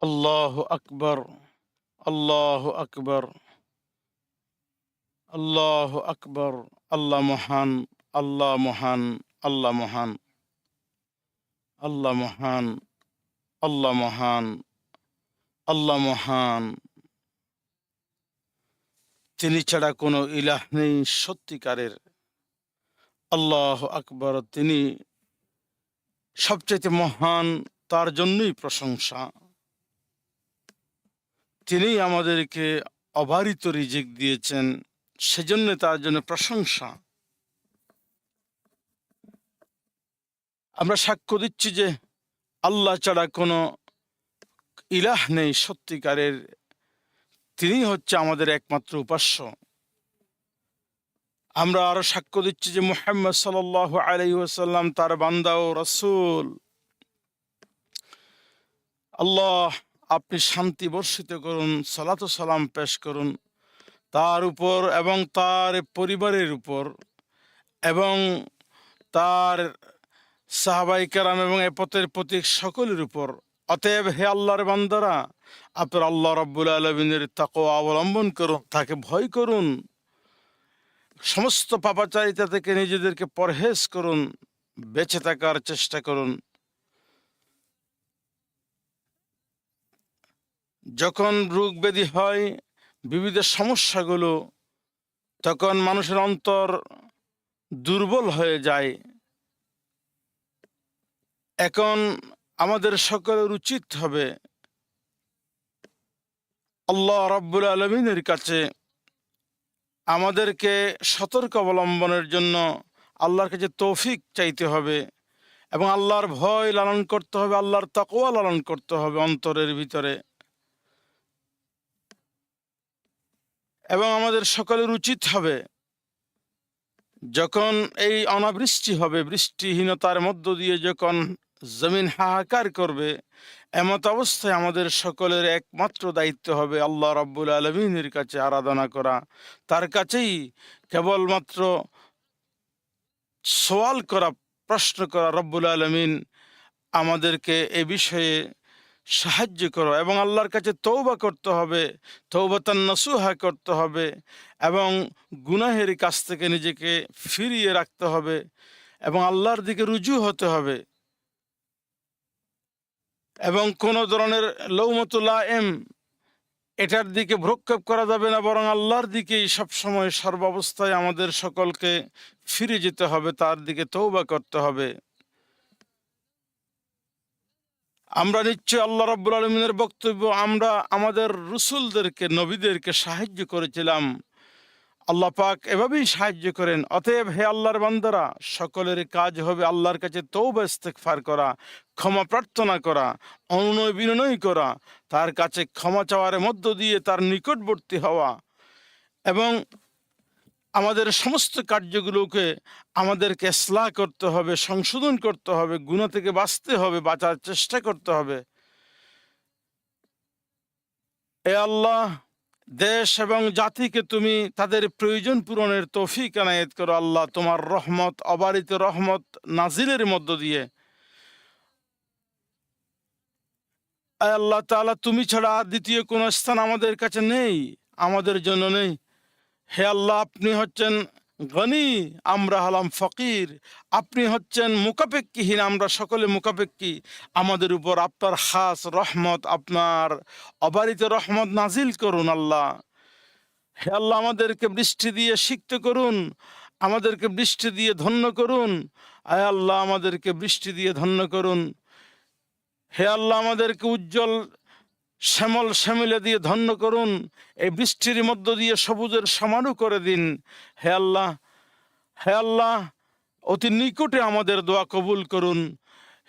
আল্লাহ আকবর আল্লাহ আকবর আল্লাহ আকবর, আল্লাহ মহান আল্লাহ মহান আল্লাহ মহান আল্লাহ মহান আল্লাহ মহান আল্লাহ মহান। তিনি ছাড়া কোনো ইলাহ নেই সত্যিকারের। আল্লাহ আকবর, তিনি সবচেয়ে মহান, তার জন্যই প্রশংসা। তিনি আমাদেরকে অবারিত রিজিক দিয়েছেন, সেজন্য তার জন্য প্রশংসা। আমরা সাক্ষ্য দিচ্ছি যে আল্লাহ ছাড়া কোনো ইলাহ নেই সত্যিকারের। তিনি হচ্ছে আমাদের একমাত্র উপাস্য। আমরা আরও সাক্ষ্য দিচ্ছি যে মুহাম্মদ সাল আলাই ওসাল্লাম তার বান্দা ও রসুল। আল্লাহ আপনি শান্তি বর্ষিত করুন, সালাত সালাম পেশ করুন। তার উপর এবং তার পরিবারের উপর এবং তার সাহাবাই কেরাম এবং এ পথের প্রতীক সকলের উপর। অতএব হে আল্লাহর বান্দারা, আপনার আল্লাহ রব্বুল আলমিনের তাকে অবলম্বন করুন, তাকে ভয় করুন। সমস্ত পাপাচারিতা থেকে নিজেদেরকে পরহেজ করুন, বেঁচে থাকার চেষ্টা করুন। যখন রোগ ব্যাধি হয়, বিবিধ সমস্যাগুলো, তখন মানুষের অন্তর দুর্বল হয়ে যায়। এখন আমাদের সকলের উচিত হবে আল্লাহ রাব্বুল আলমিনের কাছে আমাদেরকে সতর্ক অবলম্বনের জন্য আল্লাহর কাছে তৌফিক চাইতে হবে এবং আল্লাহর ভয় লালন করতে হবে, আল্লাহর তাকোয়া লালন করতে হবে অন্তরের ভিতরে। এবং আমাদের সকলের উচিত হবে যখন এই অনাবৃষ্টি হবে, বৃষ্টিহীনতার মধ্য দিয়ে যখন জমিন হাহাকার করবে, এমত অবস্থায় আমাদের সকলের একমাত্র দায়িত্ব হবে আল্লাহ রব্বুল আলমিনের কাছে আরাধনা করা। তার কাছেই কেবলমাত্র সওয়াল করা, প্রশ্ন করা, রব্বুল আলমিন আমাদেরকে এ বিষয়ে সাহায্য করো এবং আল্লাহর কাছে তৌবা করতে হবে তৌবাতান নসুহা করতে হবে এবং গুনাহের কাছ থেকে নিজেকে ফিরিয়ে রাখতে হবে এবং আল্লাহর দিকে রুজু হতে হবে। এবং কোনো ধরনের লৌমতুল্লাহ এম এটার দিকে ভ্রক্ষেপ করা যাবে না, বরং আল্লাহর দিকেই সবসময় সর্বাবস্থায় আমাদের সকলকে ফিরে যেতে হবে, তার দিকে তৌবা করতে হবে। আমরা নিশ্চয় আল্লাহ রাব্বুল আলমিনের বক্তব্য, আমরা আমাদের রসুলদেরকে, নবীদেরকে সাহায্য করেছিলাম। আল্লাহ পাক এভাবেই সাহায্য করেন। অতএব হে আল্লাহর বান্দারা সকলের কাজ হবে আল্লাহর কাছে তৌবা ইস্তেকফার করা, ক্ষমা প্রার্থনা করা, অনুনয় বিনয় করা, তার কাছে ক্ষমা চাওয়ার মধ্য দিয়ে তার নিকটবর্তী হওয়া এবং আমাদের সমস্ত কার্যগুলোকে আমাদেরকে স্লা করতে হবে, সংশোধন করতে হবে, গুণা থেকে বাঁচতে হবে, বাঁচার চেষ্টা করতে হবে। এ আল্লাহ, দেশ এবং জাতিকে তুমি তাদের প্রয়োজন পূরণের তৌফিক আনায়ত করো আল্লাহ, তোমার রহমত, অবারিত রহমত নাজিলের মধ্য দিয়ে। আল্লাহ তাআলা, তুমি ছাড়া দ্বিতীয় কোনো স্থান আমাদের কাছে নেই, আমাদের জন্য নেই। হে আল্লাহ, আপনি হচ্ছেন গনি, আমরা হলাম ফকির। আপনি হচ্ছেন মুকাপেক্ষিহীন আমরা সকলে মুকাপেক্ষি আমাদের উপর আপনার খাস রহমত, আপনার অবারিত রহমত নাজিল করুন আল্লাহ। হে আল্লাহ, আমাদেরকে বৃষ্টি দিয়ে সিক্ত করুন, আমাদেরকে বৃষ্টি দিয়ে ধন্য করুন। আয় আল্লাহ, আমাদেরকে বৃষ্টি দিয়ে ধন্য করুন। হে আল্লাহ, আমাদেরকে উজ্জ্বল শ্যামল শ্যামিলে দিয়ে ধন্য করুন, এই বৃষ্টির মধ্য দিয়ে সবুজের সমানু করে দিন। হে আল্লাহ হে আল্লাহ, অতি নিকটে আমাদের দোয়া কবুল করুন।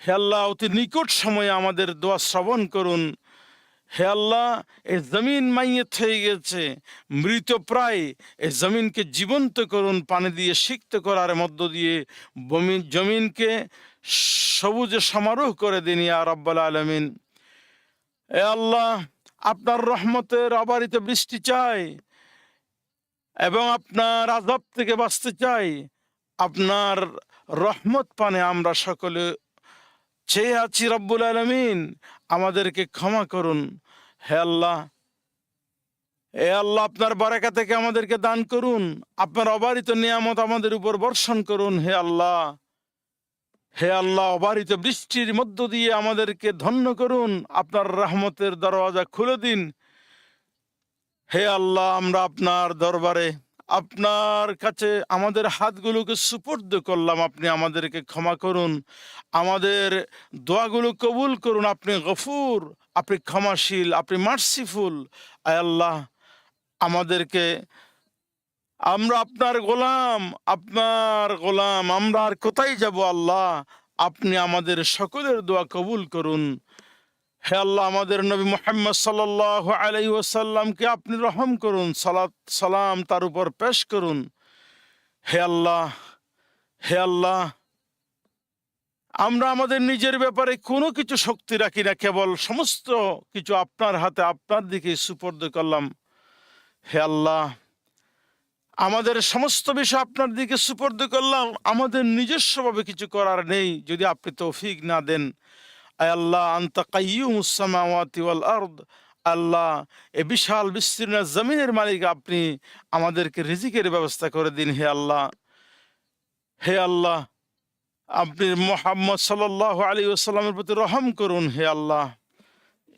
হে আল্লাহ, অতি নিকট সময়ে আমাদের দোয়া শ্রবণ করুন। হে আল্লাহ এই জমিন মাইয়েত হয়ে গেছে, মৃত প্রায় এই জমিনকে জীবন্ত করুন, পানি দিয়ে সিক্ত করার মধ্য দিয়ে। জমিনকে সবুজে সমারোহ করে দিন ইয়া রব্বাল আলমিন। এ আল্লাহ, আপনার রহমতের অবারিত বৃষ্টি চাই এবং আপনার আজাব থেকে বাঁচতে চাই। আপনার রহমত পানে আমরা সকলে চেয়ে আছি রব্বুল আলমিন। আমাদেরকে ক্ষমা করুন। হে আল্লাহ, এ আল্লাহ, আপনার বারাকা থেকে আমাদেরকে দান করুন। আপনার অবারিত নিয়ামত আমাদের উপর বর্ষণ করুন। হে আল্লাহ হে আল্লাহ অবারিত বৃষ্টির মধ্য দিয়ে আমাদেরকে ধন্য করুন, আপনার রহমতের দরওয়াজা খুলে দিন। হে আল্লাহ, আমরা আপনার দরবারে, আপনার কাছে আমাদের হাতগুলোকে সুপর্দ করলাম, আপনি আমাদেরকে ক্ষমা করুন, আমাদের দোয়াগুলো কবুল করুন, আপনি গফুর, আপনি ক্ষমাশীল, আপনি মার্সিফুল। আয় আল্লাহ, আমাদেরকে আমরা আপনার গোলাম আপনার গোলাম, আমরা আর কোথায় যাব আল্লাহ? আপনি আমাদের সকলের দোয়া কবুল করুন। হে আল্লাহ, আমাদের নবী মোহাম্মদ সাল্লাহ আলাই ওসাল্লামকে আপনি রহম করুন, সালাত, সালাম তার উপর পেশ করুন। হে আল্লাহ হে আল্লাহ, আমরা আমাদের নিজের ব্যাপারে কোনো কিছু শক্তি রাখি না, কেবল সমস্ত কিছু আপনার হাতে, আপনার দিকে সুপর্দ করলাম। হে আল্লাহ আমাদের সমস্ত বিষয় আপনার দিকে সুপর্দ করলাম। আমাদের নিজস্বভাবে কিছু করার নেই। যদি আপনি তৌফিক না দেন আল্লাহ আন্তা আল্লাহ, এ বিশাল বিস্তীর্ণ জমিনের মালিক আপনি আমাদেরকে রিজিকের ব্যবস্থা করে দিন, হে আল্লাহ। হে আল্লাহ, আপনি মোহাম্মদ সাল্লাহ আলী ওসাল্লামের প্রতি রহম করুন, হে আল্লাহ।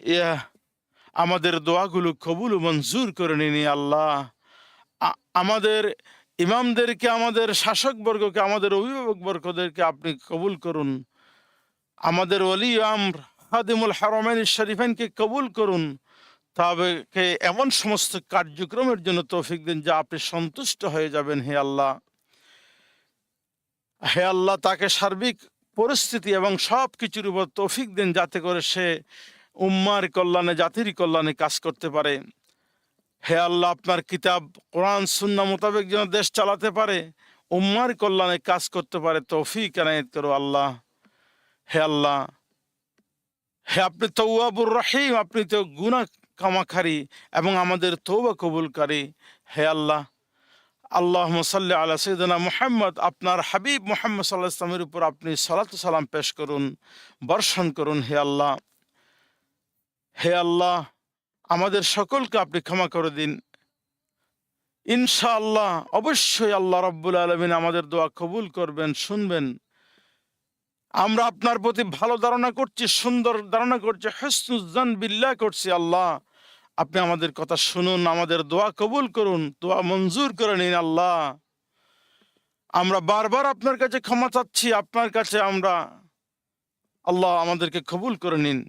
ইয়া, আমাদের দোয়াগুলো কবুল মঞ্জুর করে নিন আল্লাহ। আমাদের ইমামদেরকে, আমাদের শাসকবর্গকে, আমাদের অভিভাবকবর্গদেরকে আপনি কবুল করুন। আমাদের অলি আমর হাদিমুল হারমাইন শরীফাইনকে কবুল করুন। তাদেরকে এমন সমস্ত কার্যক্রমের জন্য তৌফিক দিন যা আপনি সন্তুষ্ট হয়ে যাবেন, হে আল্লাহ। হে আল্লাহ, তাকে সার্বিক পরিস্থিতি এবং সব কিছুর উপর তৌফিক দিন যাতে করে সে উম্মার কল্যাণে, জাতির কল্যাণে কাজ করতে পারে। হে আল্লাহ, আপনার কিতাব, কোরআন সুন্না মোতাবেক যেন দেশ চালাতে পারে, উম্মার কল্যাণে কাজ করতে পারে, তৌফিক এনায়ত করো আল্লাহ। হে আল্লাহ, হে আপনি তৌয়াবুর রহিম, আপনি তো গুনা কামাখারি এবং আমাদের তৌবা কবুলকারী। হে আল্লাহ আল্লাহ সাল্লি আল্লাহ সৈদনা মুহাম্মদ, আপনার হাবিব মোহাম্মদ সাল্লাহ ইসলামের উপর আপনি সালাত সালাম পেশ করুন, বর্ষণ করুন, হে আল্লাহ। হে আল্লাহ আমাদের সকলকে আপনি ক্ষমা করে দিন। ইনশাআল্লাহ, অবশ্যই আল্লাহ রব্বুল আলমিন আমাদের দোয়া কবুল করবেন, শুনবেন। আমরা আপনার প্রতি ভালো ধারণা করছি, সুন্দর ধারণা করছি হসনুজান বিল্লা করছি আল্লাহ। আপনি আমাদের কথা শুনুন, আমাদের দোয়া কবুল করুন, দোয়া মঞ্জুর করে নিন আল্লাহ। আমরা বারবার আপনার কাছে ক্ষমা চাচ্ছি, আপনার কাছে আমরা আল্লাহ আমাদেরকে কবুল করে নিন।